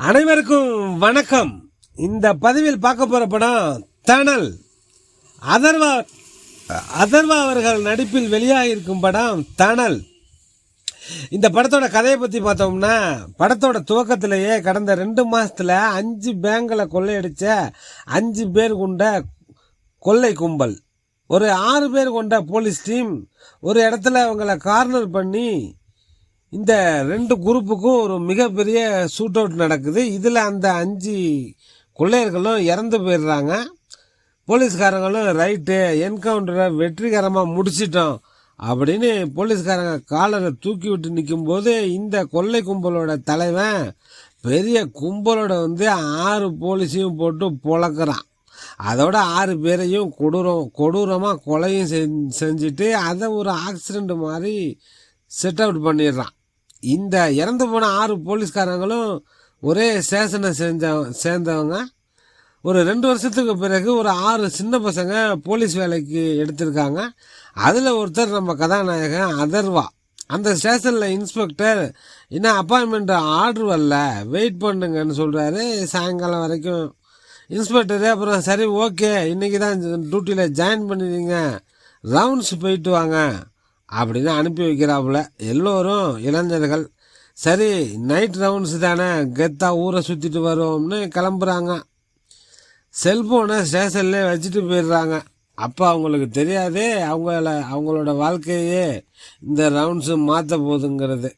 அனைவருக்கும் வணக்கம். இந்த பதிவில் பார்க்க போற படம் தணல் அதர்வா அதர்வா அவர்கள் நடிப்பில் வெளியாகிருக்கும் படம் தணல் இந்த படத்தோட கதையை பற்றி பார்த்தோம்னா படத்தோட துவக்கத்திலேயே கடந்த ரெண்டு மாதத்தில் அஞ்சு பேங்க்ல கொள்ளையடித்த அஞ்சு பேர் கொண்ட கொள்ளை கும்பல். ஒரு ஆறு பேர் கொண்ட போலீஸ் டீம் ஒரு இடத்துல அவங்கள கார்னர் பண்ணி இந்த ரெண்டு குரூப்புக்கும் ஒரு மிகப்பெரிய ஷூட் அவுட் நடக்குது. இதில் அந்த அஞ்சு கொள்ளையர்களும் இறந்து போயிடுறாங்க. போலீஸ்காரங்களும் ரைட்டு என்கவுண்டரை வெற்றிகரமாக முடிச்சிட்டோம் அப்படின்னு போலீஸ்காரங்க காலரை தூக்கி விட்டு நிற்கும்போது இந்த கொள்ளை கும்பலோட தலைவன் பெரிய கும்பலோட வந்து ஆறு போலீஸையும் போட்டு பொழக்கிறான். அதோட ஆறு பேரையும் கொடூரம் கொடூரமாக கொலையும் செஞ்சுட்டு அதை ஒரு ஆக்சிடெண்ட் மாதிரி செட் அவுட் பண்ணிடுறான். இந்த இறந்து போன ஆறு போலீஸ்காரங்களும் ஒரே ஸ்டேஷனை செஞ்ச சேர்ந்தவங்க. ஒரு ரெண்டு வருஷத்துக்கு பிறகு ஒரு ஆறு சின்ன பசங்க போலீஸ் வேலைக்கு எடுத்திருக்காங்க. அதில் ஒருத்தர் நம்ம கதாநாயகன் அதர்வா. அந்த ஸ்டேஷனில் இன்ஸ்பெக்டர் இன்னும் அப்பாயின்மெண்ட் ஆர்டர் வரல வெயிட் பண்ணுங்கன்னு சொல்கிறாரு சாயங்காலம் வரைக்கும் இன்ஸ்பெக்டரு அப்புறம் சரி ஓகே இன்றைக்கி தான் டியூட்டியில் ஜாயின் பண்ணிடுங்க. ரவுண்ட்ஸ் போயிட்டு வாங்க. அப்படின்னு அனுப்பி வைக்கிறாப்புல. எல்லோரும் இளைஞர்கள் சரி நைட் ரவுண்ட்ஸ் தானே கெத்தாக ஊரை சுற்றிட்டு வருவோம்னு கிளம்புறாங்க. செல்ஃபோனை ஸ்டேஷன்லேயே வச்சுட்டு போயிடுறாங்க. அப்போ அவங்களுக்கு தெரியாதே அவங்கள அவங்களோட வாழ்க்கையே இந்த ரவுண்ட்ஸு மாற்ற போகுதுங்கிறது.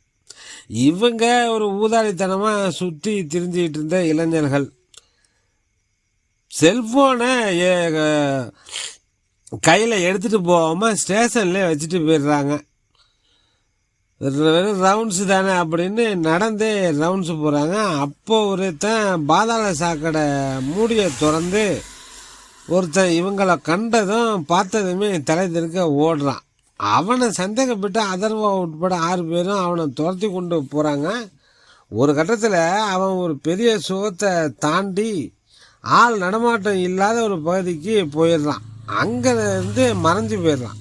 இவங்க ஒரு ஊதாரித்தனமாக சுற்றி திரிஞ்சிக்கிட்டு இருந்த இளைஞர்கள். செல்ஃபோனை கையில் எடுத்துகிட்டு போகாமல் ஸ்டேஷன்லேயே வச்சுட்டு போயிடுறாங்க. வெறும் ரவுண்ட்ஸு தானே அப்படின்னு நடந்தே ரவுண்ட்ஸ் போகிறாங்க அப்போ ஒருத்தன் பாதாள சாக்கடை மூடியை திறந்து ஒருத்தன் இவங்களை கண்டதும் பார்த்ததுமே தலை தெருக்க ஓடுறான். அவனை சந்தேகப்பட்டு அதர்வா உட்பட ஆறு பேரும் அவனை துரத்தி கொண்டு போகிறாங்க ஒரு கட்டத்தில் அவன் ஒரு பெரிய சுகத்தை தாண்டி ஆள் நடமாட்டம் இல்லாத ஒரு பகுதிக்கு போயிடுறான். அங்கே வந்து மறைஞ்சு போயிடுறான்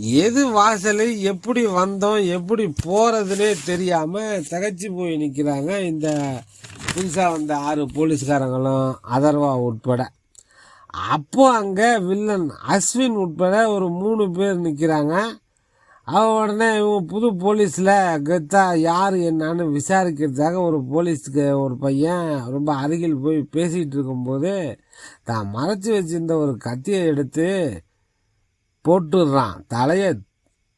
எது வாசல் எப்படி வந்தோம் எப்படி போகிறதுனே தெரியாமல் திகச்சு போய் நிற்கிறாங்க இந்த புதுசாக வந்த ஆறு போலீஸ்காரங்களும் அதர்வா உட்பட. அப்போது அங்கே வில்லன் அஸ்வின் உட்பட ஒரு மூணு பேர் நிற்கிறாங்க அவன் உடனே இவன் புது போலீஸில் கெத்தா யார் என்னான்னு விசாரிக்கிறதுக்காக ஒரு போலீஸ்க்கு ஒரு பையன் ரொம்ப அருகில் போய் பேசிகிட்டு இருக்கும்போது தான் மறைச்சி வச்சிருந்த ஒரு கத்தியை எடுத்து போட்டுடுறான். தலையை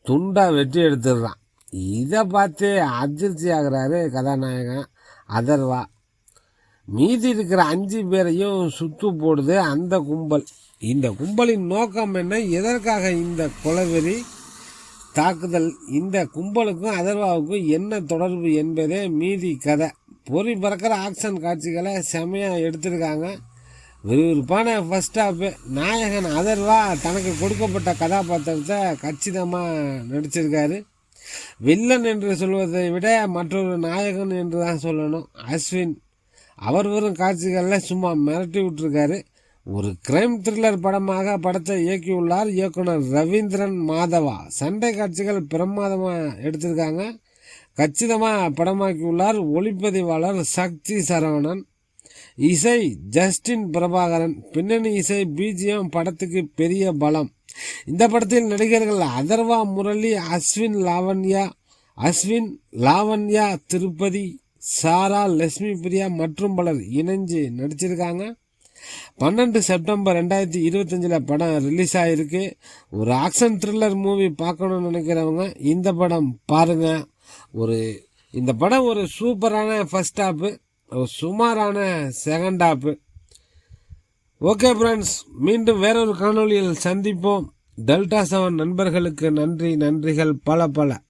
துண்டாக வெட்டி எடுத்துடுறான். இதை பார்த்து அதிர்ச்சி ஆகிறாரு கதாநாயகன் அதர்வா. மீதி இருக்கிற அஞ்சு பேரையும் சுத்து போடுது அந்த கும்பல். இந்த கும்பலின் நோக்கம் என்ன? எதற்காக இந்த கொலவெறி தாக்குதல். இந்த கும்பலுக்கும் அதர்வாவுக்கும் என்ன தொடர்பு என்பதே மீதி கதை. பொறி பறக்கிற ஆக்ஷன் காட்சிகளை செமையாக எடுத்திருக்காங்க. விறுவிறுப்பான ஃபஸ்ட் ஹாஃப் நாயகன் அதர்வா தனக்கு கொடுக்கப்பட்ட கதாபாத்திரத்தை கச்சிதமாக நடிச்சிருக்காரு. வில்லன் என்று சொல்வதை விட மற்றொரு நாயகன் என்று தான் சொல்லணும். அஸ்வின். அவர் வரும் காட்சிகளில் சும்மா மிரட்டி விட்டுருக்காரு. ஒரு கிரைம் த்ரில்லர் படமாக படத்தை இயக்கியுள்ளார் இயக்குனர் ரவீந்திரன் மாதவா. சண்டை காட்சிகள் பிரமாதமாக எடுத்திருக்காங்க. கச்சிதமாக படமாக்கியுள்ளார் ஒளிப்பதிவாளர் சக்தி சரவணன். இசை ஜஸ்டின் பிரபாகரன். பின்னணி இசை பிஜிஎம் படத்துக்கு பெரிய பலம். இந்த படத்தில் நடிகர்கள் அதர்வா முரளி அஸ்வின் லாவண்யா அஸ்வின் லாவண்யா திருப்பதி சாரா லட்சுமி பிரியா மற்றும் பலர் இணைஞ்சு நடிச்சிருக்காங்க. பன்னெண்டு செப்டம்பர் ரெண்டாயிரத்தி இருபத்தஞ்சில் படம் ரிலீஸ் ஆகிருக்கு ஒரு ஆக்ஷன் த்ரில்லர் மூவி பார்க்கணும்னு நினைக்கிறவங்க இந்த படம் பாருங்க. ஒரு இந்த படம் ஒரு சூப்பரான ஃபஸ்ட் ஹாப்பு ஒரு சுமாரான செகண்ட் ஹாப்பு ஓகே ஃப்ரெண்ட்ஸ் மீண்டும் வேறொரு காணொளியில் சந்திப்போம். டெல்டா செவன் நண்பர்களுக்கு நன்றி நன்றிகள் பல பல.